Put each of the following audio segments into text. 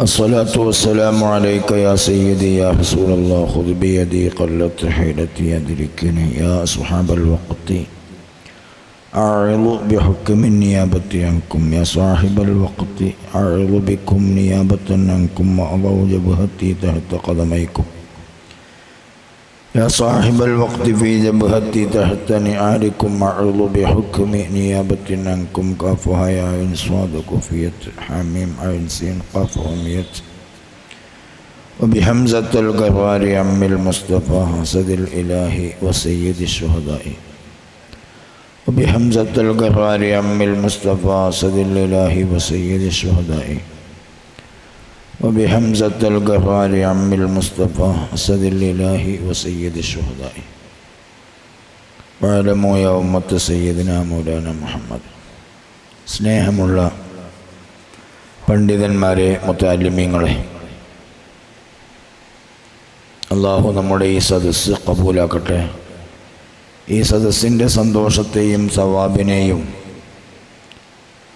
الصلاة والسلام عليك يا سيدي يا رسول الله. خذ بيدي قلت حيلتي أدركني يا أصحاب الوقت أعرض بحكم النيابة عنكم. يا صاحب الوقت أعرض بكم نيابة عنكم. وأضع جبهتي تحت قدميكم. يا صاحب الوقت في جبهتي تحت نعالكم أعرض بحكم نيابة عنكم كافها يا عين صاد كفية حميم عين سين قاف همية وبحمزة القرار عم المصطفى حسد الإله وسيد الشهداء. وبحمزة القرار عم المصطفى حسد الإله وسيد الشهداء. وبحمزة القرار عم المصطفى أسد الإله وسيد الشهداء واعلموا يا أمة سيدنا مولانا മുഹമ്മദ് സ്നേഹമുള്ള പണ്ഡിതന്മാരെ മുത്താലിമ്യങ്ങളെ അള്ളാഹു നമ്മുടെ ഈ സദസ്സ് കബൂലാക്കട്ടെ ഈ സദസ്സിൻ്റെ സന്തോഷത്തെയും സവാബിനെയും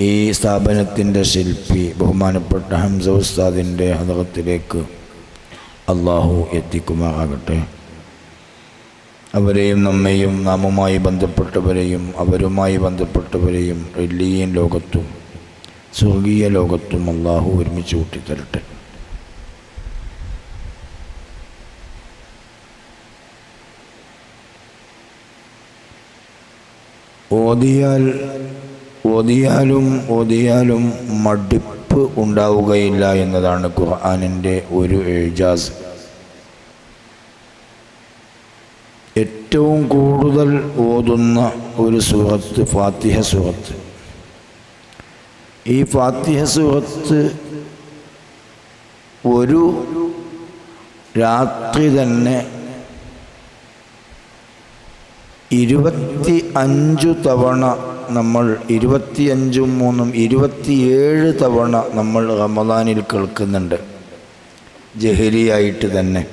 ഈ സ്ഥാപനത്തിന്റെ ശില്പി ബഹുമാനപ്പെട്ട ഹംസ ഉസ്താദിന്റെ ഹദറത്തിലേക്ക് അള്ളാഹു എത്തിക്കുമാറാകട്ടെ. അവരെയും നമ്മെയും നാമുമായി ബന്ധപ്പെട്ടവരെയും അവരുമായി ബന്ധപ്പെട്ടവരെയും റെല്ലിയൻ ലോകത്തും സ്വർഗീയ ലോകത്തും അള്ളാഹു ഒരുമിച്ച് കൂട്ടിത്തരട്ടെ. ഓതിയാൽ ഓതിയാലും ഓതിയാലും മടുപ്പ് ഉണ്ടാവുകയില്ല എന്നതാണ് ഖുർആാനിന്റെ ഒരു എഴുജാസ്. ഏറ്റവും കൂടുതൽ ഓതുന്ന ഒരു സുഹത്ത് ഫാത്തിഹ സുഹത്ത്. ഈ ഫാത്തിഹ സുഹത്ത് ഒരു രാത്രി തന്നെ ഇരുപത്തി അഞ്ചു തവണ നമ്മൾ ഇരുപത്തിയഞ്ചും മൂന്നും ഇരുപത്തിയേഴ് തവണ നമ്മൾ റമദാനിൽ കേൾക്കുന്നുണ്ട്. ജഹരിയായിട്ട് തന്നെ.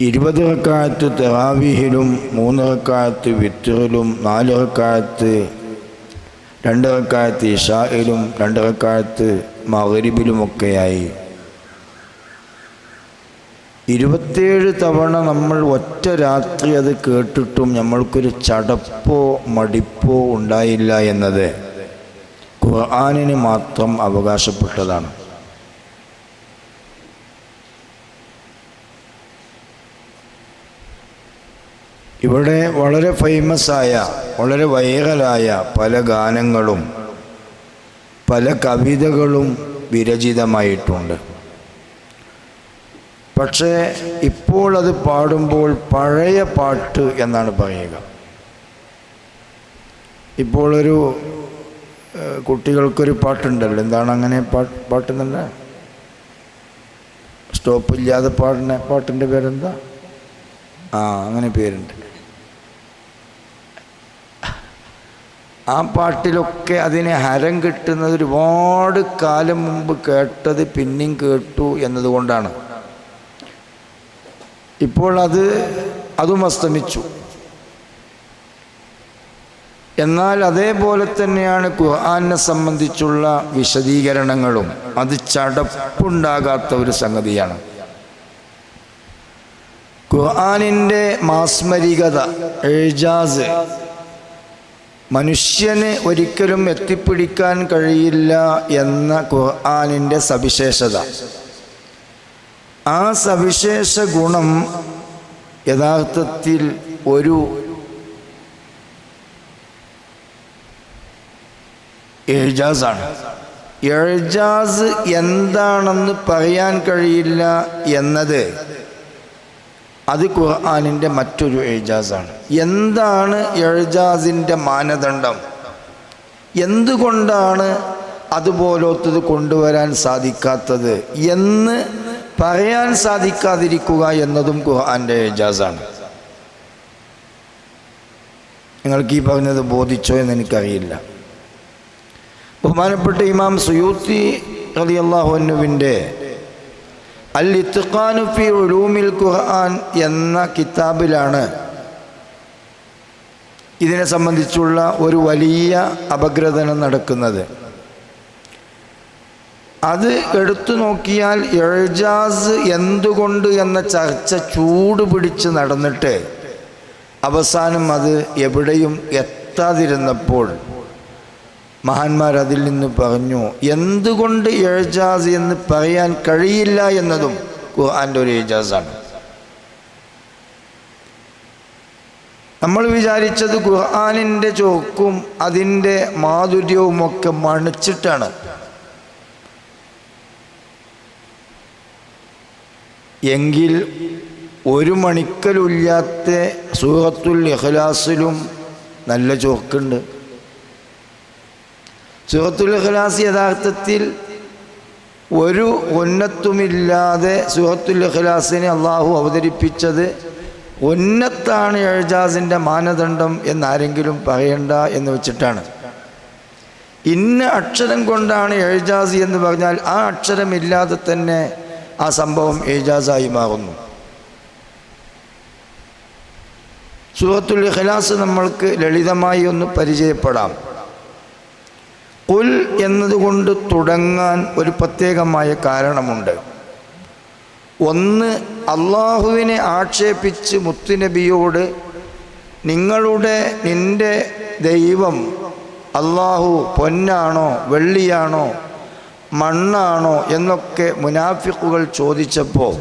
ഇരുപത് റക്കാലത്ത് തെറാവിഹിലും മൂന്ന് റക്കാലത്ത് വിത്തറിലും നാല് റക്കാലത്ത് രണ്ട് റക്കാലത്ത് ഇഷായിലും രണ്ട് റക്കാലത്ത് മകരിബിലുമൊക്കെയായി ഇരുപത്തേഴ് തവണ നമ്മൾ ഒറ്റ രാത്രി അത് കേട്ടിട്ടും നമ്മൾക്കൊരു ചടപ്പോ മടിപ്പോ ഉണ്ടായില്ല എന്നത് ഖുർആാനിന് മാത്രം അവകാശപ്പെട്ടതാണ്. ഇവിടെ വളരെ ഫേമസായ വളരെ വൈറലായ പല ഗാനങ്ങളും പല കവിതകളും വിരചിതമായിട്ടുണ്ട്. പക്ഷേ ഇപ്പോൾ അത് പാടുമ്പോൾ പഴയ പാട്ട് എന്നാണ് പറയുക. ഇപ്പോൾ ഒരു കുട്ടികൾക്കൊരു പാട്ടുണ്ടല്ലോ. എന്താണ് അങ്ങനെ പാട്ട് പാട്ടുന്നല്ല? സ്റ്റോപ്പില്ലാതെ പാടുന്ന പാട്ടിന്റെ പേരെന്താ? ആ അങ്ങനെ പേരുണ്ട്. ആ പാട്ടിലൊക്കെ അതിന് ഹരം കിട്ടുന്നത് ഒരുപാട് കാലം മുമ്പ് കേട്ടത് പിന്നെയും കേട്ടു എന്നതുകൊണ്ടാണ്. ഇപ്പോൾ അത് അതും അസ്തമിച്ചു. എന്നാൽ അതേപോലെ തന്നെയാണ് ഖുർആനെ സംബന്ധിച്ചുള്ള വിശദീകരണങ്ങളും. അത് ചടപ്പുണ്ടാകാത്ത ഒരു സംഗതിയാണ്. ഖുഹാനിന്റെ മാസ്മരികത എഴുജാസ് മനുഷ്യന് ഒരിക്കലും എത്തിപ്പിടിക്കാൻ കഴിയില്ല എന്ന ഖുഹാനിന്റെ സവിശേഷത. ആ സവിശേഷ ഗുണം യഥാർത്ഥത്തിൽ ഒരു എഴുജാസാണ് എഴുജാസ് എന്താണെന്ന് പറയാൻ കഴിയില്ല എന്നത് അത് ഖുർആാനിന്റെ മറ്റൊരു എഴുജാസാണ് എന്താണ് എഴുജാസിന്റെ മാനദണ്ഡം? എന്തുകൊണ്ടാണ് അതുപോലത്തത് കൊണ്ടുവരാൻ സാധിക്കാത്തത് എന്ന് പറയാൻ സാധിക്കാതിരിക്കുക എന്നതും ഖുർആന്റെ എജാസാണ് നിങ്ങൾക്ക് ഈ പറഞ്ഞത് ബോധിച്ചോ എന്ന് എനിക്കറിയില്ല ബഹുമാനപ്പെട്ട ഇമാം സുയൂത്തി അലി അള്ളാഹുനുവിന്റെ അൽ ഇത്തുഖാനുഫി ഉലൂമിൽ ഖുർആൻ എന്ന കിതാബിലാണ് ഇതിനെ സംബന്ധിച്ചുള്ള ഒരു വലിയ അപഗ്രഥനം നടക്കുന്നത്. അത് എടുത്തു നോക്കിയാൽ എഴുജാസ് എന്തുകൊണ്ട് എന്ന ചർച്ച ചൂട് പിടിച്ച് നടന്നിട്ട് അവസാനം അത് എവിടെയും എത്താതിരുന്നപ്പോൾ മഹാന്മാർ അതിൽ നിന്ന് പറഞ്ഞു എന്തുകൊണ്ട് എഴുജാസ് എന്ന് പറയാൻ കഴിയില്ല എന്നതും ഖുർആന്റെ ഒരു എഴുജാസാണ്. നമ്മൾ വിചാരിച്ചത് ഖുർആാനിന്റെ ചോക്കും അതിന്റെ മാധുര്യവും ഒക്കെ മണിച്ചിട്ടാണ്. എങ്കിൽ ഒരു മണിക്കലില്ലാത്ത സൂറത്തുൽ ഇഖ്ലാസിലും നല്ല ചോക്കുണ്ട് സൂറത്തുൽ ഇഖ്ലാസ് യഥാർത്ഥത്തിൽ ഒരു ഒന്നത്തുമില്ലാതെ സൂറത്തുൽ ഇഖ്ലാസിനെ അള്ളാഹു അവതരിപ്പിച്ചത് ഒന്നത്താണ് എഴുജാസിന്റെ മാനദണ്ഡം എന്നാരെങ്കിലും പറയണ്ട എന്ന് വെച്ചിട്ടാണ്. ഇന്ന അക്ഷരം കൊണ്ടാണ് എഴുജാസ് എന്ന് പറഞ്ഞാൽ ആ അക്ഷരമില്ലാതെ തന്നെ ആ സംഭവം ഏജാസായി മാറുന്നു. സൂറത്തുൽ ഇഖ്ലാസ് നമ്മൾക്ക് ലളിതമായി ഒന്ന് പരിചയപ്പെടാം. കുൽ എന്നതുകൊണ്ട് തുടങ്ങാൻ ഒരു പ്രത്യേകമായ കാരണമുണ്ട്. ഒന്ന് അള്ളാഹുവിനെ ആക്ഷേപിച്ച് മുത്തുനബിയോട് നിങ്ങളുടെ നിന്റെ ദൈവം അള്ളാഹു പൊന്നാണോ വെള്ളിയാണോ മണ്ണാണോ എന്നൊക്കെ മുനാഫിക്കുകൾ ചോദിച്ചപ്പോൾ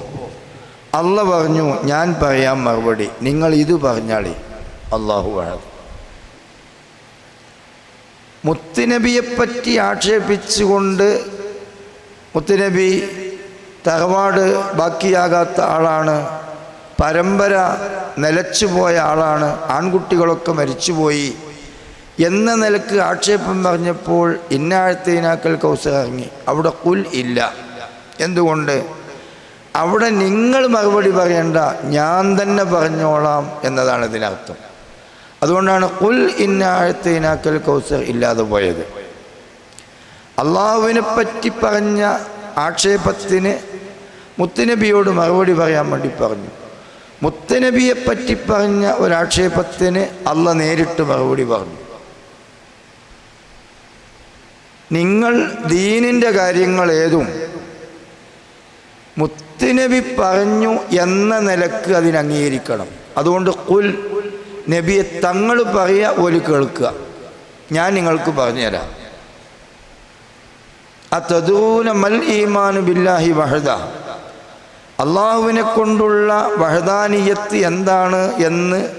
അല്ല പറഞ്ഞു ഞാൻ പറയാം മറുപടി. നിങ്ങൾ ഇത് പറഞ്ഞാളി. അള്ളാഹു വഴത് മുത്തുനബിയെപ്പറ്റി ആക്ഷേപിച്ചുകൊണ്ട് മുത്തുനബി തറവാട് ബാക്കിയാകാത്ത ആളാണ് പരമ്പര നിലച്ചുപോയ ആളാണ് ആൺകുട്ടികളൊക്കെ മരിച്ചുപോയി. എന്ന നിലയ്ക്ക് ആക്ഷേപം പറഞ്ഞപ്പോൾ ഇന്നാഴത്തേനാക്കൽ കൗസർ ഇറങ്ങി. അവിടെ കുൽ ഇല്ല. എന്തുകൊണ്ട്? അവിടെ നിങ്ങൾ മറുപടി പറയണ്ട. ഞാൻ തന്നെ പറഞ്ഞോളാം എന്നതാണ് ഇതിനർത്ഥം. അതുകൊണ്ടാണ് കുൽ ഇന്നാഴത്തേനാക്കൽ കൗസർ ഇല്ലാതെ പോയത്. അള്ളാഹുവിനെ പറ്റി പറഞ്ഞ ആക്ഷേപത്തിന് മുത്തുനബിയോട് മറുപടി പറയാൻ വേണ്ടി പറഞ്ഞു. മുത്തനബിയെ പറ്റി പറഞ്ഞ ഒരാക്ഷേപത്തിന് അല്ല നേരിട്ട് മറുപടി പറഞ്ഞു. നിങ്ങൾ ദീനിന്റെ കാര്യങ്ങൾ ഏതും മുത്തുനബി പറഞ്ഞു എന്ന നിലയ്ക്ക് അതിനംഗീകരിക്കണം അതുകൊണ്ട് കുൽ നബിയെ തങ്ങൾ പറയുക ഒരു കേൾക്കുക. ഞാൻ നിങ്ങൾക്ക് പറഞ്ഞുതരാം. അതദൂന മൽ ഈമാനു ബില്ലാഹി വഹദ. അള്ളാഹുവിനെ കൊണ്ടുള്ള വഹദാനിയത്ത് എന്താണ് എന്ന്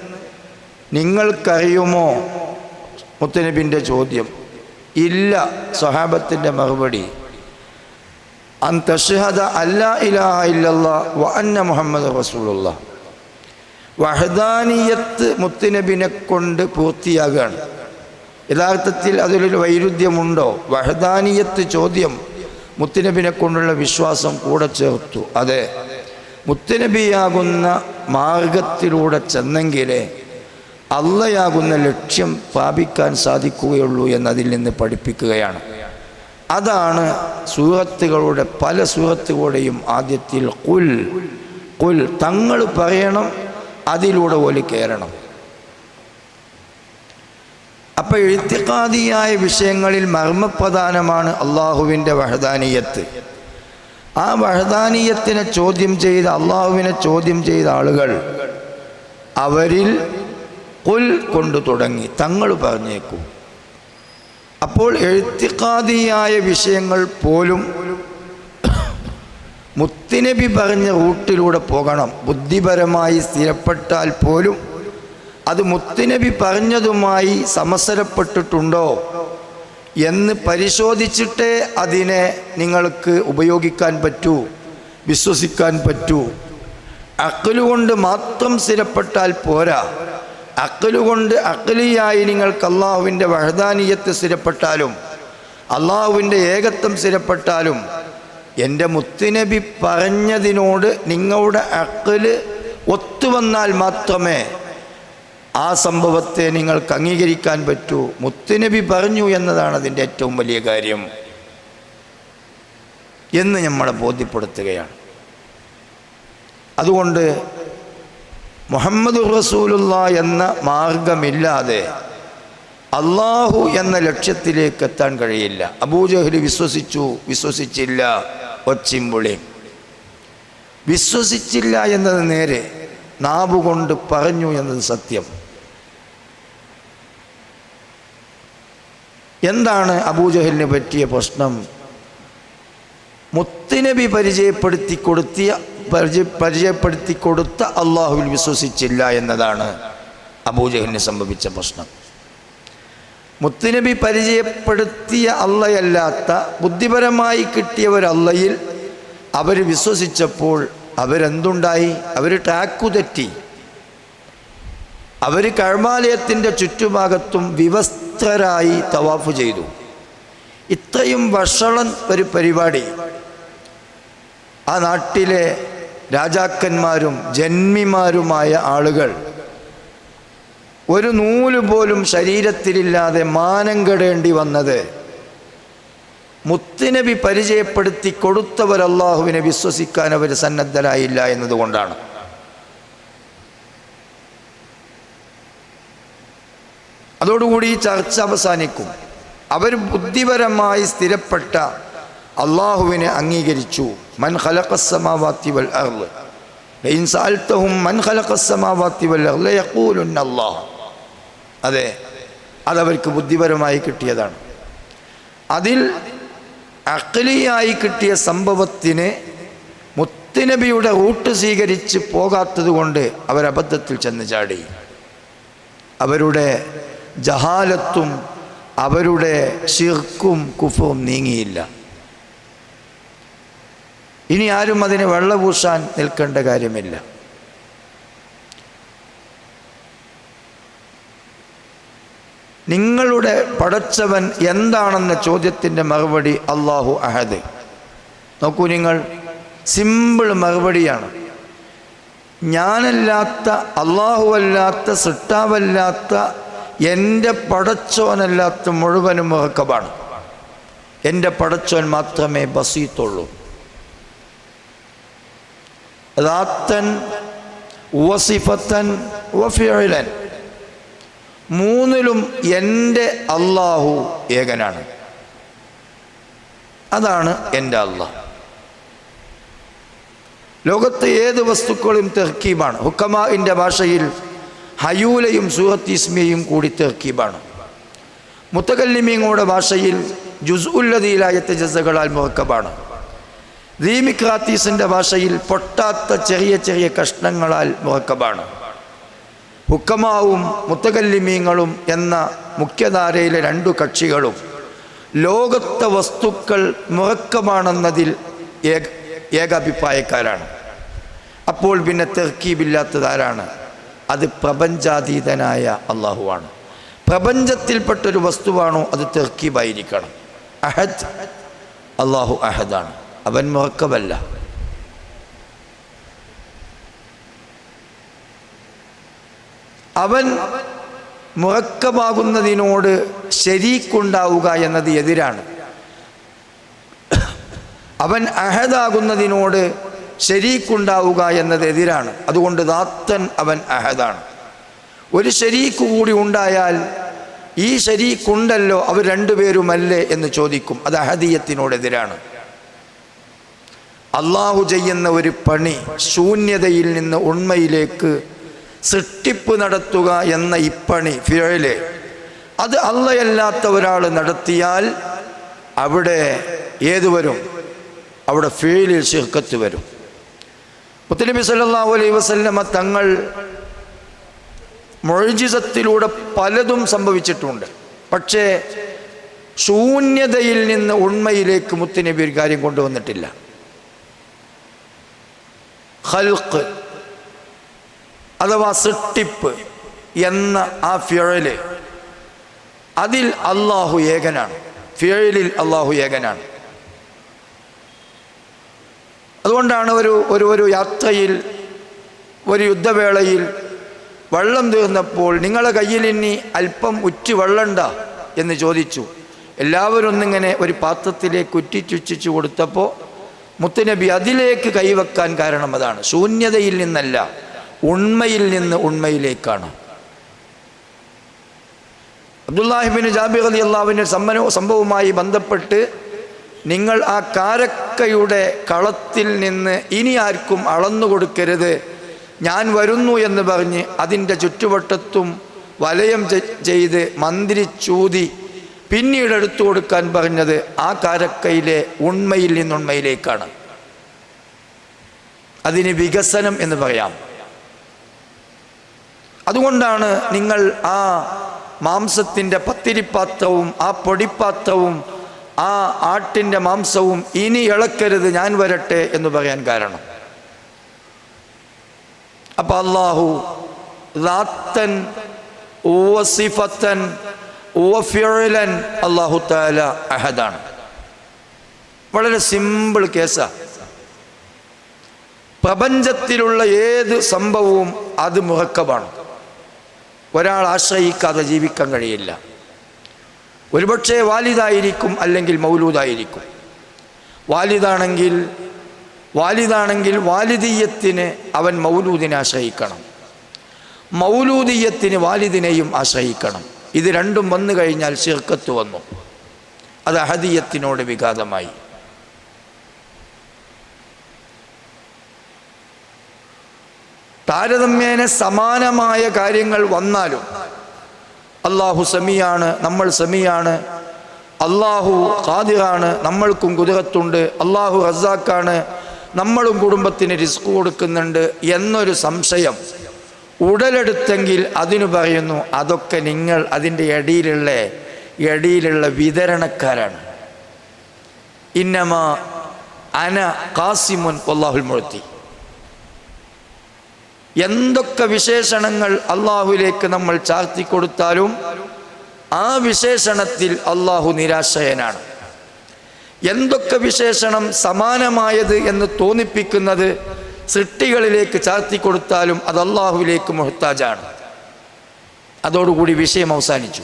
നിങ്ങൾക്കറിയുമോ? മുത്തനബിന്റെ ചോദ്യം. ഇല്ല സ്വഹാബത്തിന്റെ മറുപടി. അൻ തഷഹദ അല്ല ഇലാഹ ഇല്ലല്ലാ വ അന്ന മുഹമ്മദ് റസൂലുള്ള. വഹദാനിയത്ത് മുത്തുനബിനെ കൊണ്ട് പൂർത്തിയാകുകയാണ് യഥാർത്ഥത്തിൽ അതിലൊരു വൈരുദ്ധ്യമുണ്ടോ? വഹദാനിയത്ത് ചോദ്യം മുത്തുനബിനെ കൊണ്ടുള്ള വിശ്വാസം കൂടെ ചേർത്തു. അതെ. മുത്തുനബിയാകുന്ന മാർഗത്തിലൂടെ ചെന്നെങ്കിലേ അള്ളയാകുന്ന ലക്ഷ്യം പ്രാപിക്കാൻ സാധിക്കുകയുള്ളൂ എന്നതിൽ നിന്ന് പഠിപ്പിക്കുകയാണ്. അതാണ് സൂറത്തുകളുടെ പല സുഹൃത്തുകളുടെയും ആദ്യത്തിൽ കുൽ കുൽ തങ്ങൾ പറയണം അതിലൂടെ ഒലി കയറണം. അപ്പോൾ എഴുത്തിക്കാതിയായ വിഷയങ്ങളിൽ മർമ്മപ്രധാനമാണ് അള്ളാഹുവിന്റെ വഹദാനീയത്ത്. ആ വഹദാനീയത്തിനെ ചോദ്യം ചെയ്ത അള്ളാഹുവിനെ ചോദ്യം ചെയ്ത ആളുകൾ അവരിൽ കുൽ കൊണ്ടു തുടങ്ങി. തങ്ങൾ പറഞ്ഞേക്കും. അപ്പോൾ എഴുത്തിക്കാതിയായ വിഷയങ്ങൾ പോലും മുത്തിനബി പറഞ്ഞ റൂട്ടിലൂടെ പോകണം. ബുദ്ധിപരമായി സ്ഥിരപ്പെട്ടാൽ പോലും അത് മുത്തിനബി പറഞ്ഞതുമായി സമസരപ്പെട്ടിട്ടുണ്ടോ എന്ന് പരിശോധിച്ചിട്ടേ അതിനെ നിങ്ങൾക്ക് ഉപയോഗിക്കാൻ പറ്റൂ വിശ്വസിക്കാൻ പറ്റൂ. അക്കലുകൊണ്ട് മാത്രം സ്ഥിരപ്പെട്ടാൽ പോരാ. അക്കലുകൊണ്ട് അക്കലിയായി നിങ്ങൾക്ക് അള്ളാഹുവിന്റെ വഹദാനീയത്ത് സ്ഥിരപ്പെട്ടാലും അള്ളാഹുവിന്റെ ഏകത്വം സ്ഥിരപ്പെട്ടാലും എന്റെ മുത്തുനബി പറഞ്ഞതിനോട് നിങ്ങളുടെ അക്കൽ ഒത്തുവന്നാൽ മാത്രമേ ആ സംഭവത്തെ നിങ്ങൾക്ക് അംഗീകരിക്കാൻ പറ്റൂ. മുത്തുനബി പറഞ്ഞു എന്നതാണ് അതിന്റെ ഏറ്റവും വലിയ കാര്യം. എന്ന് നമ്മളെ ബോധ്യപ്പെടുത്തുകയാണ്. അതുകൊണ്ട് മുഹമ്മദ് റസൂലുള്ള എന്ന മാർഗമില്ലാതെ അള്ളാഹു എന്ന ലക്ഷ്യത്തിലേക്ക് എത്താൻ കഴിയില്ല. അബൂജഹൽ വിശ്വസിച്ചു വിശ്വസിച്ചില്ല. ഒച്ചിമ്പുളി. വിശ്വസിച്ചില്ല എന്നത് നേരെ നാവുകൊണ്ട് പറഞ്ഞു എന്നത് സത്യം. എന്താണ് അബൂജഹലിന് പറ്റിയ പ്രശ്നം? മുത്തുനബി പരിചയപ്പെടുത്തി കൊടുത്തിയ പരിചയ പരിചയപ്പെടുത്തി കൊടുത്ത അള്ളാഹുവിൽ വിശ്വസിച്ചില്ല എന്നതാണ് അബൂജഹലിന് സംഭവിച്ച പ്രശ്നം. മുത്തുനബി പരിചയപ്പെടുത്തിയ അള്ളയല്ലാത്ത ബുദ്ധിപരമായി കിട്ടിയ ഒരു അള്ളയിൽ അവർ വിശ്വസിച്ചപ്പോൾ അവരെന്തുണ്ടായി? അവർ ടാക്കുതെറ്റി അവർ കഴമാലയത്തിന്റെ ചുറ്റുഭാഗത്തും വിവസ്ത്രരായി തവാഫ് ചെയ്തു. ഇത്രയും വഷളൻ ഒരു പരിപാടി. ആ നാട്ടിലെ രാജാക്കന്മാരും ജന്മിമാരുമായ ആളുകൾ ഒരു നൂൽ പോലും ശരീരത്തിലില്ലാതെ മാനം കെടേണ്ടി വന്നത് മുത്തുനബി പരിചയപ്പെടുത്തി കൊടുത്തവർ അള്ളാഹുവിനെ വിശ്വസിക്കാൻ അവർ സന്നദ്ധരായില്ല എന്നതുകൊണ്ടാണ്. അതോടുകൂടി ഈ ചർച്ച അവസാനിക്കും. അവർ ബുദ്ധിപരമായി സ്ഥിരപ്പെട്ട അള്ളാഹുവിനെ അംഗീകരിച്ചു. മൻ ഖലഖസ്സമാവാത്തി വൽ അർൾ ലൈൻ മൻ ഖലഖസ്സമാവാത്തി വൽ അർൾ യഖൂലുന്ന അല്ലാഹ്. അതെ അതവർക്ക് ബുദ്ധിപരമായി കിട്ടിയതാണ്. അതിൽ അക്ലിയായി കിട്ടിയ സംഭവത്തിന് മുത്തുനബിയുടെ റൂട്ട് സ്വീകരിച്ച് പോകാത്തത് കൊണ്ട് അവരബദ്ധത്തിൽ ചെന്ന് ചാടി. അവരുടെ ജഹാലത്തും അവരുടെ ശിർക്കും കുഫും നീങ്ങിയില്ല. ഇനി ആരും അതിന് വെള്ളപൂശാൻ നിൽക്കേണ്ട കാര്യമില്ല. നിങ്ങളുടെ പടച്ചവൻ എന്താണെന്ന ചോദ്യത്തിന്റെ മറുപടി അള്ളാഹു അഹദ്. നോക്കൂ നിങ്ങൾ സിമ്പിൾ മറുപടിയാണ്. ഞാനല്ലാത്ത അല്ലാത്ത സിട്ടാവല്ലാത്ത എന്റെ പടച്ചോനല്ലാത്ത മുഴുവനും മുഹക്കബാണ്. എന്റെ പടച്ചോൻ മാത്രമേ ബസീത്തുള്ളൂ. റാത്തൻ വസിഫത്തൻ വഫിഴലൻ മൂന്നിലും എന്റെ അള്ളാഹു ഏകനാണ്. അതാണ് എന്റെ അള്ളാഹ് ലോകത്തെ ഏത് വസ്തുക്കളും തെർക്കീബാണ്. ഹുക്കമാഇന്റെ ഭാഷയിൽ ഹയൂലയും സൂറത്ത് ഇസ്മിയയും കൂടി തെർക്കീബാണ്. മുത്തകല്ലിമിയങ്ങളുടെ ഭാഷയിൽ ജുസ് ഉല്ലതിയിലായത്തെ ജസകളാൽ മുഹക്കബാണ് ദീമിക്രാത്തീസിന്റെ ഭാഷയിൽ പൊട്ടാത്ത ചെറിയ ചെറിയ കഷ്ണങ്ങളാൽ മുഹക്കബാണ് ഹുക്കമാവും മുത്തകല്ലിമീങ്ങളും എന്ന മുഖ്യധാരയിലെ രണ്ടു കക്ഷികളും ലോകത്തെ വസ്തുക്കൾ മുറക്കമാണെന്നതിൽ ഏക ഏകാഭിപ്രായക്കാരാണ്. അപ്പോൾ പിന്നെ തെർക്കീബില്ലാത്തത് ആരാണ് അത് പ്രപഞ്ചാതീതനായ അള്ളാഹുവാണ് പ്രപഞ്ചത്തിൽപ്പെട്ടൊരു വസ്തുവാണോ അത് തെർക്കീബായിരിക്കണം. അഹദ് അള്ളാഹു അഹദാണ്. അവൻ മുറക്കമല്ല അവൻ മുറക്കമാകുന്നതിനോട് ശരീക്കുണ്ടാവുക എന്നത് എതിരാണ്. അവൻ അഹദാകുന്നതിനോട് ശരീക്കുണ്ടാവുക എന്നത് എതിരാണ്. അതുകൊണ്ട് ദാത്തൻ അവൻ അഹദാണ്. ഒരു ശരീക്ക് കൂടി ഉണ്ടായാൽ ഈ ശരീക്കുണ്ടല്ലോ അവർ രണ്ടുപേരുമല്ലേ എന്ന് ചോദിക്കും. അത് അഹദീയത്തിനോടെതിരാണ് അള്ളാഹു ചെയ്യുന്ന ഒരു പണി ശൂന്യതയിൽ നിന്ന് ഉണ്മയിലേക്ക് സൃഷ്ടിപ്പ് നടത്തുക എന്ന ഇപ്പണി ഫിഴയിലെ അത് അല്ലയല്ലാത്ത ഒരാൾ നടത്തിയാൽ അവിടെ ഏത് വരും? അവിടെ ഫീലിൽ ഷിർക്കത്ത് വരും. മുത്തലബി സല്ലല്ലാഹു അലൈഹി വസല്ലമ തങ്ങൾ മൊഴിജിസത്തിലൂടെ പലതും സംഭവിച്ചിട്ടുണ്ട്. പക്ഷേ ശൂന്യതയിൽ നിന്ന് ഉണ്മയിലേക്ക് മുത്തനബി ഒരു കാര്യം കൊണ്ടുവന്നിട്ടില്ല. ഹൽക്ക് അഥവാ സൃഷ്ടിപ്പ് എന്ന ആ ഫിഴൽ അതിൽ അള്ളാഹു ഏകനാണ്. ഫിഴലിൽ അള്ളാഹു ഏകനാണ്. അതുകൊണ്ടാണ് ഒരു ഒരു ഒരു യാത്രയിൽ ഒരു യുദ്ധവേളയിൽ വെള്ളം തീർന്നപ്പോൾ നിങ്ങളെ കയ്യിൽ ഇനി അല്പം ഉച്ചു വെള്ളണ്ട എന്ന് ചോദിച്ചു. എല്ലാവരും ഒന്നിങ്ങനെ ഒരു പാത്രത്തിലേക്ക് ഉറ്റിച്ചുച്ചിച്ചു കൊടുത്തപ്പോൾ മുത്തുനബി അതിലേക്ക് കൈവെക്കാൻ കാരണം അതാണ്. ശൂന്യതയിൽ നിന്നല്ല ഉണ്മയിൽ നിന്ന് ഉണ്മയിലേക്കാണ്. അബ്ദുല്ലാഹിബിൻ ജാബിർ അലി അള്ളാഹുവിന്റെ സമ്മനോ സംഭവവുമായി ബന്ധപ്പെട്ട് നിങ്ങൾ ആ കാരക്കയുടെ കളത്തിൽ നിന്ന് ഇനി ആർക്കും അളന്നു കൊടുക്കരുത്. ഞാൻ വരുന്നു എന്ന് പറഞ്ഞ് അതിന്റെ ചുറ്റുവട്ടത്തും വലയം ചെയ്ത് മന്ത്രിച്ചൂതി പിന്നീട് എടുത്തു കൊടുക്കാൻ പറഞ്ഞത് ആ കാരക്കയിലെ ഉണ്മയിൽ നിന്നുണ്മയിലേക്കാണ്. അതിന് വികസനം എന്ന് പറയാം. അതുകൊണ്ടാണ് നിങ്ങൾ ആ മാംസത്തിന്റെ പത്തിരിപ്പാത്രവും ആ പൊടിപ്പാത്രവും ആ ആട്ടിന്റെ മാംസവും ഇനി ഇളക്കരുത് ഞാൻ വരട്ടെ എന്ന് പറയാൻ കാരണം. അപ്പൊ അള്ളാഹു റാത്തൻ അള്ളാഹു താല അഹദാണ്. വളരെ സിമ്പിൾ കേസാണ് പ്രപഞ്ചത്തിലുള്ള ഏത് സംഭവവും അത് മുഹക്കമാണ് ഒരാൾ ആശ്രയിക്കാതെ ജീവിക്കാൻ കഴിയില്ല. ഒരുപക്ഷെ വാലിദായിരിക്കും അല്ലെങ്കിൽ മൗലൂദായിരിക്കും. വാലിദാണെങ്കിൽ വാലിദാണെങ്കിൽ വാലിദീയത്തിന് അവൻ മൗലൂദിനെ ആശ്രയിക്കണം. മൗലൂദീയത്തിന് വാലിദിനെയും ആശ്രയിക്കണം. ഇത് രണ്ടും വന്നു കഴിഞ്ഞാൽ ശിർക്കത്ത് വന്നു. അത് അഹദീയത്തിനോട് വിഘാതമായി. താരതമ്യേന സമാനമായ കാര്യങ്ങൾ വന്നാലും അള്ളാഹു സെമിയാണ് നമ്മൾ സെമിയാണ് അള്ളാഹു ഖാദിറാണ് നമ്മൾക്കും കുതിരത്തുണ്ട് അള്ളാഹു റസാക്കാണ് നമ്മളും കുടുംബത്തിന് റിസ്ക് കൊടുക്കുന്നുണ്ട് എന്നൊരു സംശയം ഉടലെടുത്തെങ്കിൽ അതിനു പറയുന്നു അതൊക്കെ നിങ്ങൾ അതിന്റെ ഇടയിലുള്ള ഇടയിലുള്ള വിതരണക്കാരാണ്. ഇന്നമ അന കാസിമുൻ അള്ളാഹുൽ മുഴത്തി എന്തൊക്കെ വിശേഷണങ്ങൾ അള്ളാഹുലേക്ക് നമ്മൾ ചാർത്തി കൊടുത്താലും ആ വിശേഷണത്തിൽ അള്ളാഹു നിരാശയനാണ്. എന്തൊക്കെ വിശേഷണം സമാനമായത് എന്ന് തോന്നിപ്പിക്കുന്നത് സൃഷ്ടികളിലേക്ക് ചാർത്തി കൊടുത്താലും അത് അള്ളാഹുവിലേക്ക് മുഹത്താജാണ് അതോടുകൂടി വിഷയം അവസാനിച്ചു.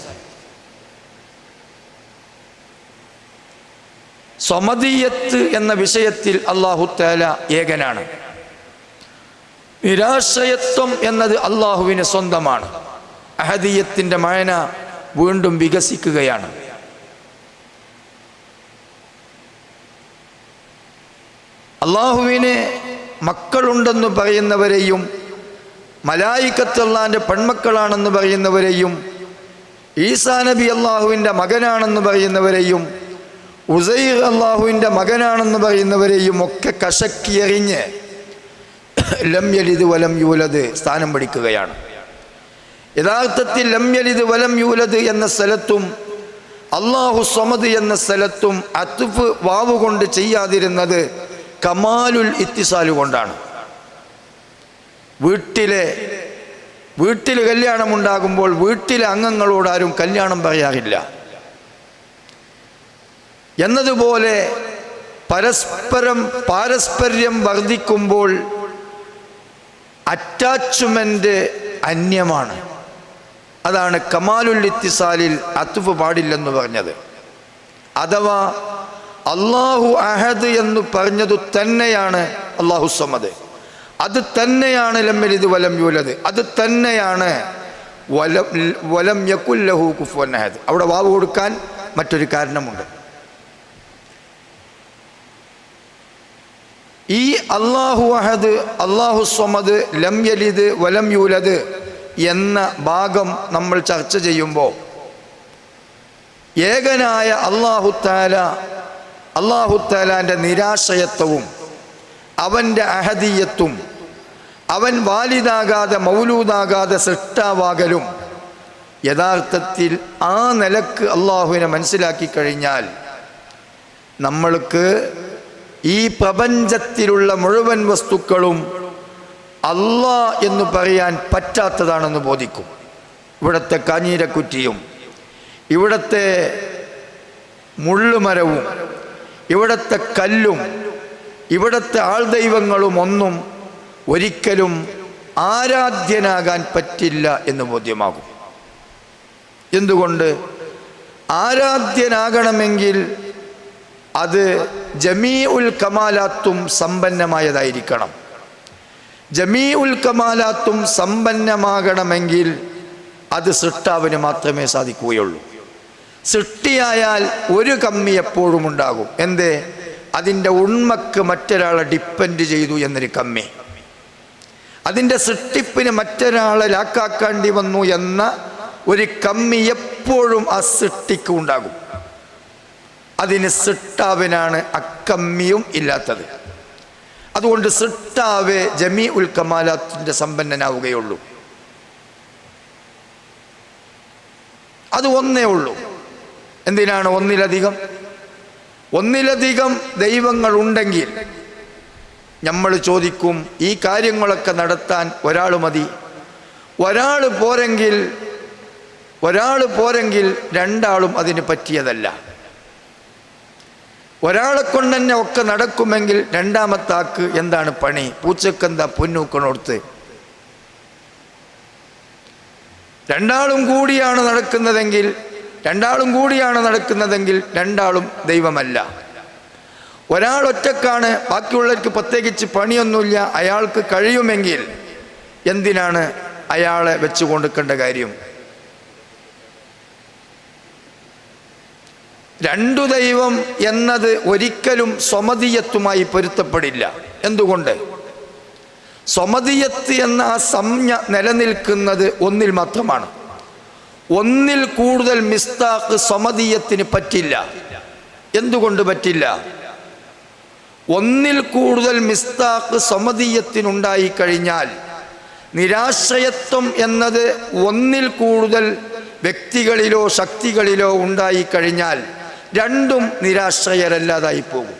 സ്വമതീയത്ത് എന്ന വിഷയത്തിൽ അള്ളാഹു താല ഏകനാണ്. നിരാശ്രയത്വം എന്നത് അള്ളാഹുവിന് സ്വന്തമാണ്. അഹദീയത്തിന്റെ മഴന വീണ്ടും വികസിക്കുകയാണ്. അള്ളാഹുവിന് മക്കളുണ്ടെന്ന് പറയുന്നവരെയും മലായിക്കത്തല്ലാന്റെ പെൺമക്കളാണെന്ന് പറയുന്നവരെയും ഈസാ നബി അള്ളാഹുവിന്റെ മകനാണെന്ന് പറയുന്നവരെയും ഉസൈർ അള്ളാഹുവിന്റെ മകനാണെന്ന് പറയുന്നവരെയും ഒക്കെ കശക്കിയെറിഞ്ഞ് ലം യലിത് വലം യൂലത് സ്ഥാനം പഠിക്കുകയാണ് യഥാർത്ഥത്തിൽ ലം യലിത് വലം യൂലത് എന്ന സ്ഥലത്തും അള്ളാഹു സ്വമത് എന്ന സ്ഥലത്തും അത്തുഫ് വാവുകൊണ്ട് ചെയ്യാതിരുന്നത് കമാലുൽ ഇത്തിസാലു കൊണ്ടാണ്. വീട്ടിലെ വീട്ടിൽ കല്യാണമുണ്ടാകുമ്പോൾ വീട്ടിലെ അംഗങ്ങളോട് ആരും കല്യാണം പറയാറില്ല. എന്നതുപോലെ പരസ്പരം പാരസ്പര്യം വർദ്ധിക്കുമ്പോൾ അറ്റാച്ച്മെന്റ് അന്യമാണ്. അതാണ് കമാലുൽ ഇത്തിസാലിൽ അത്തുഫ് പാടില്ലെന്ന് പറഞ്ഞത്. അഥവാ അള്ളാഹു അഹദ് എന്ന് പറഞ്ഞതു തന്നെയാണ് അള്ളാഹു സമദ്. അത് തന്നെയാണ് ലമ്മലിത് വലം യൂലത് അത് തന്നെയാണ് വലം വലം യക്കുല്ലഹു കുഫുവൻ അഹദ്. അവിടെ വാവ് കൊടുക്കാൻ മറ്റൊരു കാരണമുണ്ട്. ഈ അള്ളാഹു അഹദ് അള്ളാഹു സ്വമദ് ലം യലിദ് വലം യൂലത് എന്ന ഭാഗം നമ്മൾ ചർച്ച ചെയ്യുമ്പോൾ ഏകനായ അള്ളാഹു താല അള്ളാഹു താലാന്റെ നിരാശയത്വവും അവന്റെ അഹദീയത്തും അവൻ വാലിദാകാതെ മൗലൂദാകാതെ സൃഷ്ടാവാകലും യഥാർത്ഥത്തിൽ ആ നിലയ്ക്ക് അള്ളാഹുവിനെ മനസ്സിലാക്കി കഴിഞ്ഞാൽ നമ്മൾക്ക് ഈ പ്രപഞ്ചത്തിലുള്ള മുഴുവൻ വസ്തുക്കളും അള്ളാ എന്ന് പറയാൻ പറ്റാത്തതാണെന്ന് ബോധിക്കും. ഇവിടുത്തെ കാഞ്ഞീരക്കുറ്റിയും ഇവിടുത്തെ മുള്ളുമരവും ഇവിടുത്തെ കല്ലും ഇവിടുത്തെ ആൾ ദൈവങ്ങളും ഒന്നും ഒരിക്കലും ആരാധ്യനാകാൻ പറ്റില്ല എന്ന് ബോധ്യമാകും. എന്തുകൊണ്ട്? ആരാധ്യനാകണമെങ്കിൽ അത് ജമീ ഉൽ കമാലാത്തും സമ്പന്നമായതായിരിക്കണം. ജമീ ഉൽ കമാലാത്തും സമ്പന്നമാകണമെങ്കിൽ അത് സൃഷ്ടാവിന് മാത്രമേ സാധിക്കുകയുള്ളൂ. സൃഷ്ടിയായാൽ ഒരു കമ്മി എപ്പോഴും ഉണ്ടാകും. എന്തേ? അതിന്റെ ഉണ്മക്ക് മറ്റൊരാളെ ഡിപ്പെൻഡ് ചെയ്തു എന്നൊരു കമ്മി. അതിന്റെ സൃഷ്ടിപ്പിന് മറ്റൊരാളെ ലാക്കാക്കേണ്ടി വന്നു എന്ന ഒരു കമ്മി എപ്പോഴും ആ സൃഷ്ടിക്ക് ഉണ്ടാകും. അതിന് സൃഷ്ടാവിനാണ് അക്കമ്മിയും ഇല്ലാത്തത്. അതുകൊണ്ട് സൃഷ്ടാവ് ജമീ ഉൽ കമാലാത്തിന്റെ സമ്പന്നനാവുകയുള്ളൂ. അത് ഒന്നേ ഉള്ളൂ. എന്തിനാണ് ഒന്നിലധികം? ഒന്നിലധികം ദൈവങ്ങൾ ഉണ്ടെങ്കിൽ നമ്മൾ ചോദിക്കും ഈ കാര്യങ്ങളൊക്കെ നടത്താൻ ഒരാൾ മതി. ഒരാൾ പോരെങ്കിൽ ഒരാൾ പോരെങ്കിൽ രണ്ടാളും അതിന് പറ്റിയതല്ല. ഒരാളെ കൊണ്ട് തന്നെ ഒക്കെ നടക്കുമെങ്കിൽ രണ്ടാമത്തെ ആക്ക് എന്താണ് പണി? പൂച്ചക്കെന്താ പൊന്നൂക്കണോടുത്ത് രണ്ടാളും കൂടിയാണ് നടക്കുന്നതെങ്കിൽ രണ്ടാളും കൂടിയാണ് നടക്കുന്നതെങ്കിൽ രണ്ടാളും ദൈവമല്ല. ഒരാൾ ഒറ്റക്കാണ് ബാക്കിയുള്ളവർക്ക് പ്രത്യേകിച്ച് പണിയൊന്നുമില്ല അയാൾക്ക് കഴിയുമെങ്കിൽ എന്തിനാണ് അയാളെ വെച്ചു കൊടുക്കേണ്ട കാര്യം? രണ്ടു ദൈവം എന്നത് ഒരിക്കലും സ്വമതീയത്വമായി പൊരുത്തപ്പെടില്ല. എന്തുകൊണ്ട്? സ്വമതീയത്ത് എന്ന ആ സംജ്ഞ നിലനിൽക്കുന്നത് ഒന്നിൽ മാത്രമാണ്. ഒന്നിൽ കൂടുതൽ മിസ്താഖ് സമതീയത്തിന് പറ്റില്ല. എന്തുകൊണ്ട് പറ്റില്ല? ഒന്നിൽ കൂടുതൽ മിസ്താക്ക് സമതീയത്തിനുണ്ടായി കഴിഞ്ഞാൽ നിരാശ്രയത്വം എന്നത് ഒന്നിൽ കൂടുതൽ വ്യക്തികളിലോ ശക്തികളിലോ ഉണ്ടായി കഴിഞ്ഞാൽ രണ്ടും നിരാശ്രയരല്ലാതായി പോകും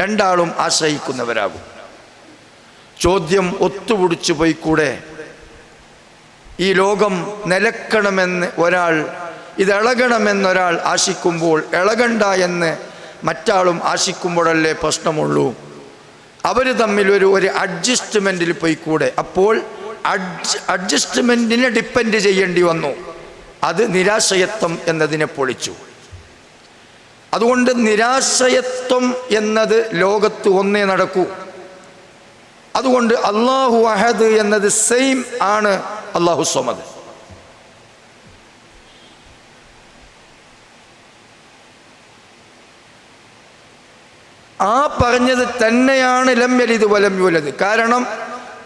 രണ്ടാളും ആശ്രയിക്കുന്നവരാകും. ചോദ്യം ഒത്തുപിടിച്ചു പോയിക്കൂടെ ഈ ലോകം നിലക്കണമെന്ന് ഒരാൾ ഇതിളകണമെന്നൊരാൾ ആശിക്കുമ്പോൾ ഇളകണ്ട എന്ന് മറ്റാളും ആശിക്കുമ്പോഴല്ലേ പ്രശ്നമുള്ളൂ. അവർ തമ്മിൽ ഒരു ഒരു അഡ്ജസ്റ്റ്മെന്റിൽ പോയിക്കൂടെ. അപ്പോൾ അഡ്ജ അഡ്ജസ്റ്റ്മെന്റിനെ ഡിപ്പെൻഡ് ചെയ്യേണ്ടി വന്നു. അത് നിരാശയത്വം എന്നതിനെ പൊളിച്ചു. അതുകൊണ്ട് നിരാശയത്വം എന്നത് ലോകത്ത് ഒന്നേ നടക്കൂ. അതുകൊണ്ട് അള്ളാഹു അഹദ് എന്നത് സെയിം ആണ് അള്ളാഹു സ്വമദ്. ആ പറഞ്ഞത് തന്നെയാണ് ലംയലിത് വലം യുലത് കാരണം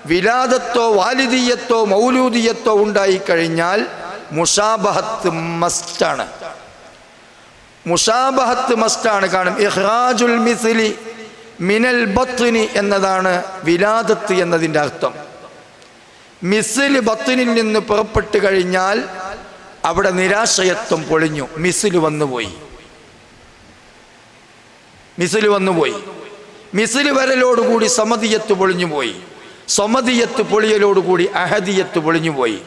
വിലാദത്തോ വാലിദീയത്തോ മൗലൂദിയത്തോ ഉണ്ടായി കഴിഞ്ഞാൽ മുഷാബഹത്ത് മസ്റ്റാണ്. മുഷാബഹത്ത് മസ്റ്റാണ്. കാരണം ഇഹ്റാജുൽ മിസിലി മിനൽ ബത്നി എന്നതാണ് വിലാദത്ത് എന്നതിന്റെ അർത്ഥം. മിസിൽ ബത്തിനിൽ നിന്ന് പുറപ്പെട്ട് കഴിഞ്ഞാൽ അവിടെ നിരാശയത്വം പൊളിഞ്ഞു. മിസിൽ വന്നുപോയി. മിസിൽ വന്നുപോയി. മിസിൽ വരലോടുകൂടി സമതിയത്ത് പൊളിഞ്ഞുപോയി. സമതിയത്ത് പൊളിയലോടുകൂടി അഹദിയത്ത് പൊളിഞ്ഞുപോയി.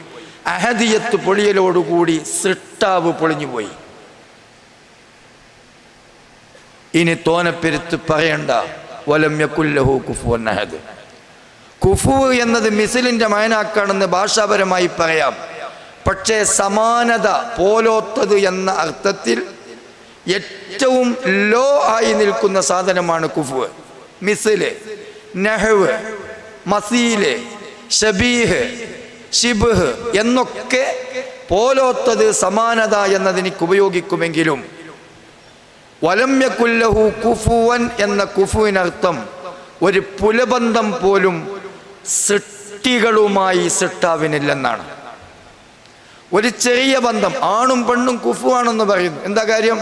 അഹദിയത്ത് പൊളിയലോടുകൂടി സൃഷ്ടാവ് പൊളിഞ്ഞുപോയി. ഇനി തോനപ്പെരുത്ത് പറയണ്ട. വലം യക്കുല്ലഹു കുഫു അഹദ്. കുഫു എന്നത് മിസിലിന്റെ മയനാക്കാണെന്ന് ഭാഷാപരമായി പറയാം. പക്ഷേ സമാനത പോലോത്തത് എന്ന അർത്ഥത്തിൽ ഏറ്റവും ലോ ആയി നിൽക്കുന്ന സാധനമാണ് കുഫു. മിസിൽ നെഹവ് മസീൽ ഷബീഹ് ഷിബ്ഹ് എന്നൊക്കെ പോലോത്തത് സമാനത എന്നതിനിക്ക് ഉപയോഗിക്കുമെങ്കിലും വലമ്യക്കുല്ലഹു കുഫുവൻ എന്ന കുഫുവിനർത്ഥം ഒരു പുലബന്ധം പോലും സൃഷ്ടികളുമായി സൃഷ്ടാവിനില്ലെന്നാണ്. ഒരു ചെറിയ ബന്ധം ആണും പെണ്ണും കുഫുവാണെന്ന് പറയുന്നു. എന്താ കാര്യം?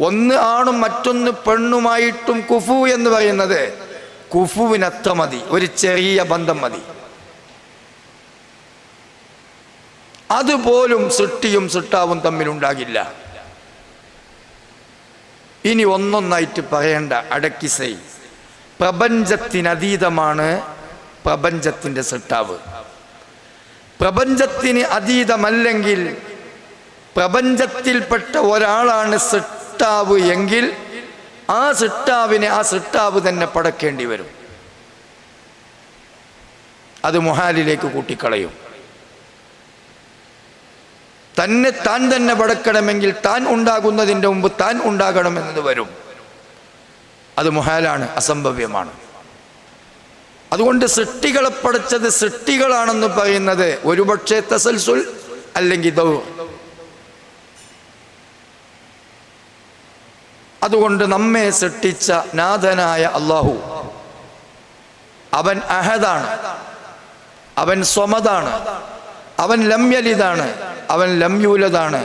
ഒന്ന് ആണും മറ്റൊന്ന് പെണ്ണുമായിട്ടും കുഫു എന്ന് പറയുന്നത് കുഫുവിനത്ര മതി ഒരു ചെറിയ ബന്ധം മതി. അതുപോലും സൃഷ്ടിയും സൃഷ്ടാവും തമ്മിലുണ്ടാകില്ല. ഇനി ഒന്നൊന്നായിട്ട് പറയേണ്ട അടക്കിസൈ. പ്രപഞ്ചത്തിനതീതമാണ് പ്രപഞ്ചത്തിന്റെ സൃഷ്ടാവ്. പ്രപഞ്ചത്തിന് അതീതമല്ലെങ്കിൽ പ്രപഞ്ചത്തിൽപ്പെട്ട ഒരാളാണ് സൃഷ്ടാവ് എങ്കിൽ ആ സൃഷ്ടാവിനെ ആ സൃഷ്ടാവ് തന്നെ പടക്കേണ്ടി വരും. അത് മുഹാലിലേക്ക് കൂട്ടിക്കളയും. തന്നെ താൻ തന്നെ പടക്കണമെങ്കിൽ താൻ ഉണ്ടാകുന്നതിന്റെ മുമ്പ് താൻ ഉണ്ടാകണമെന്നത് വരും. അത് മുഹാലാണ് അസംഭവ്യമാണ്. അതുകൊണ്ട് സൃഷ്ടികളെ പഠിച്ചത് സൃഷ്ടികളാണെന്ന് പറയുന്നത് ഒരുപക്ഷെ തസൽസുൽ അല്ലെങ്കിൽ ദൗ. അതുകൊണ്ട് നമ്മെ സൃഷ്ടിച്ച നാഥനായ അള്ളാഹു അവൻ അഹദാണ്. അവൻ സ്വമതാണ് അവൻ ലംയലിതാണ് അവൻ ലംയൂലതാണ്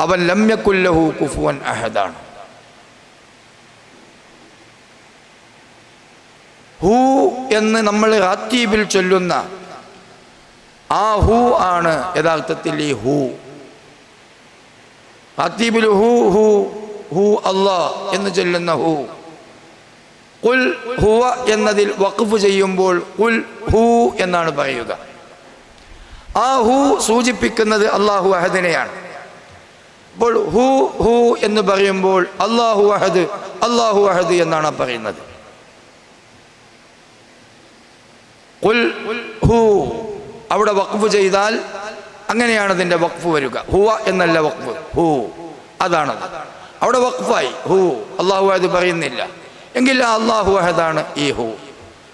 അവൻ ലംയക്കുല്ലഹു കുഫുവൻ അഹദാണ് ഹൂ എന്ന് നമ്മൾ റാത്തീബിൽ ചൊല്ലുന്ന ആ ഹൂ ആണ് യഥാർത്ഥത്തിൽ ഈ ഹൂ. റാത്തീബിൽ ഹൂ ഹൂ ഹൂ അല്ലാ എന്ന് ചൊല്ലുന്ന ഹു. കുൽ ഹുവ എന്നതിൽ വഖഫ് ചെയ്യുമ്പോൾ കുൽ ഹു എന്നാണ് പറയുക. ആ ഹൂ സൂചിപ്പിക്കുന്നത് അള്ളാഹു അഹദിനെയാണ്. അപ്പോൾ ഹു ഹു എന്ന് പറയുമ്പോൾ അള്ളാഹു അഹദ് അള്ളാഹു അഹദ് എന്നാണ് പറയുന്നത്. കുൽ അവിടെ വഖഫ് ചെയ്താൽ അങ്ങനെയാണ് അതിന്റെ വഖഫ് വരിക. ഹുവ എന്നല്ല വഖഫ്. ഹൂ. അതാണത്. അവിടെ വഖഫായി. ഹൂ. അള്ളാഹു അത് പറയുന്നില്ല. എങ്കിൽ അള്ളാഹു അഹദാണ് ഈ ഹു.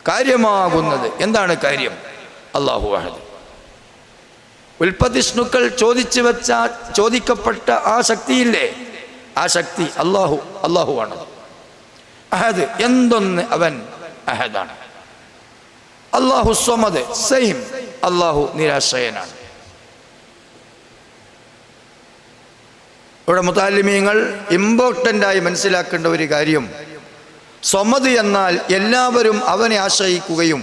കാര്യമാകുന്നത്. എന്താണ് കാര്യം? അള്ളാഹു അഹദ്. ഉൽപ്പതിഷ്ണുക്കൾ ചോദിച്ചു വെച്ച ചോദിക്കപ്പെട്ട ആ ശക്തിയില്ലേ? ആ ശക്തി അള്ളാഹു അള്ളാഹു ആണ് അഹദ്. എന്തൊന്ന് അവൻ അഹദാണ്. അള്ളാഹു സ്വമത് സെയിം അള്ളാഹു നിരാശ്രയനാണ് ഇവിടെ മുതാലിമീങ്ങൾ ഇമ്പോർട്ടന്റായി മനസ്സിലാക്കേണ്ട ഒരു കാര്യം. സ്വമത് എന്നാൽ എല്ലാവരും അവനെ ആശ്രയിക്കുകയും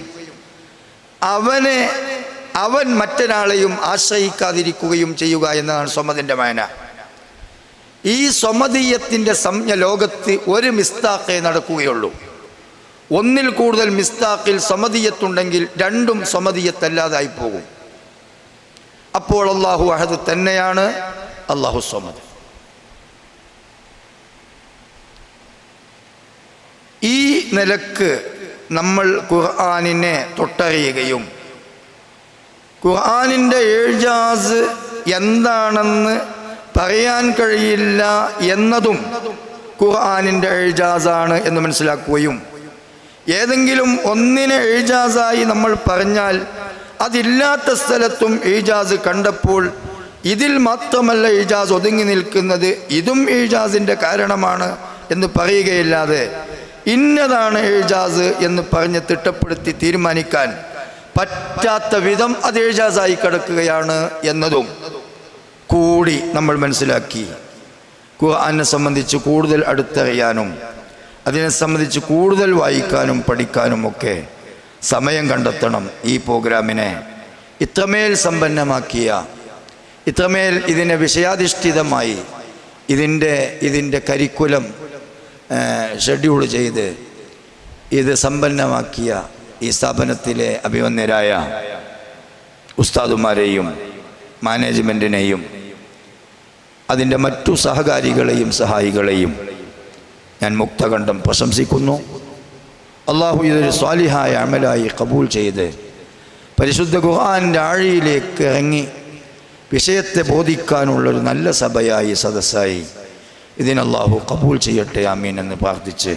അവനെ അവൻ മറ്റൊരാളെയും ആശ്രയിക്കാതിരിക്കുകയും ചെയ്യുക എന്നതാണ് സ്വമതിന്റെ മായന ഈ സ്വമതീയത്തിന്റെ സംജ്ഞ ലോകത്ത് ഒരു മിസ്താക്കേ നടക്കുകയുള്ളൂ. ഒന്നിൽ കൂടുതൽ മിസ്താക്കിൽ സമതിയത്തുണ്ടെങ്കിൽ രണ്ടും സമതിയത്തല്ലാതായി പോകും അപ്പോൾ അള്ളാഹു അഹദ് തന്നെയാണ് അള്ളാഹു സമത് ഈ നിലയ്ക്ക് നമ്മൾ ഖുർആാനിനെ തൊട്ടറിയുകയും ഖുർആാനിന്റെ ഏഴ്ജാസ് എന്താണെന്ന് പറയാൻ കഴിയില്ല എന്നതും ഖുർആാനിന്റെ ഏഴ്ജാസാണ് എന്ന് മനസ്സിലാക്കുകയും ഏതെങ്കിലും ഒന്നിനെ ഏജാസായി നമ്മൾ പറഞ്ഞാൽ അതില്ലാത്ത സ്ഥലത്തും ഏജാസ് കണ്ടപ്പോൾ ഇതിൽ മാത്രമല്ല ഏജാസ് ഒതുങ്ങി നിൽക്കുന്നത് ഇതും ഏജാസിന്റെ കാരണമാണ് എന്ന് പറയുകയില്ലാതെ ഇന്നതാണ് ഏജാസ് എന്ന് പറഞ്ഞ് തിട്ടപ്പെടുത്തി തീരുമാനിക്കാൻ പറ്റാത്ത വിധം അത് ഏജാസായി കിടക്കുകയാണ് എന്നതും കൂടി നമ്മൾ മനസ്സിലാക്കി. ഖുർആനെ സംബന്ധിച്ച് കൂടുതൽ അടുത്തറിയാനും അതിനെ സംബന്ധിച്ച് കൂടുതൽ വായിക്കാനും പഠിക്കാനും ഒക്കെ സമയം കണ്ടെത്തണം ഈ പ്രോഗ്രാമിനെ. ഇത്രമേൽ സമ്പന്നമാക്കിയ ഇത്രമേൽ ഇതിനെ വിഷയാധിഷ്ഠിതമായി ഇതിന്റെ ഇതിന്റെ കരിക്കുലം ഷെഡ്യൂൾ ചെയ്ത് ഇത് സമ്പന്നമാക്കിയ ഈ സ്ഥാപനത്തിലെ അഭിമന്യരായ ഉസ്താദുമാരെയും മാനേജ്മെന്റിനെയും അതിന്റെ മറ്റു സഹകാരികളെയും സഹായികളെയും ഞാൻ മുക്തകണ്ഠം പ്രശംസിക്കുന്നു. അള്ളാഹു ഇതൊരു സ്വാലിഹായ അമലായി കബൂൽ ചെയ്ത് പരിശുദ്ധ ഗുഹാന്റെ ആഴിയിലേക്ക് ഇറങ്ങി വിഷയത്തെ ബോധിക്കാനുള്ളൊരു നല്ല സഭയായി സദസ്സായി ഇതിനല്ലാഹു കബൂൽ ചെയ്യട്ടെ ആമീൻ എന്ന് പ്രാർത്ഥിച്ച്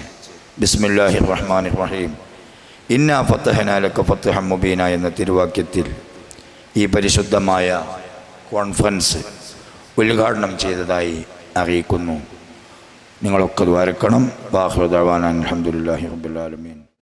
ബിസ്മില്ലാഹി റഹ്മാൻ റഹീം ഇന്നാ ഫത്തഹനാലക്ക ഫത്തഹ മുബീന എന്ന തിരുവാക്യത്തിൽ ഈ പരിശുദ്ധമായ കോൺഫറൻസ് ഉദ്ഘാടനം ചെയ്തതായി അറിയിക്കുന്നു. നിങ്ങളൊക്കെ ദ്വാരക്കണം. ബാഹുദാൻ അലഹമുല്ലാഹി റബ്ബുലാലമീൻ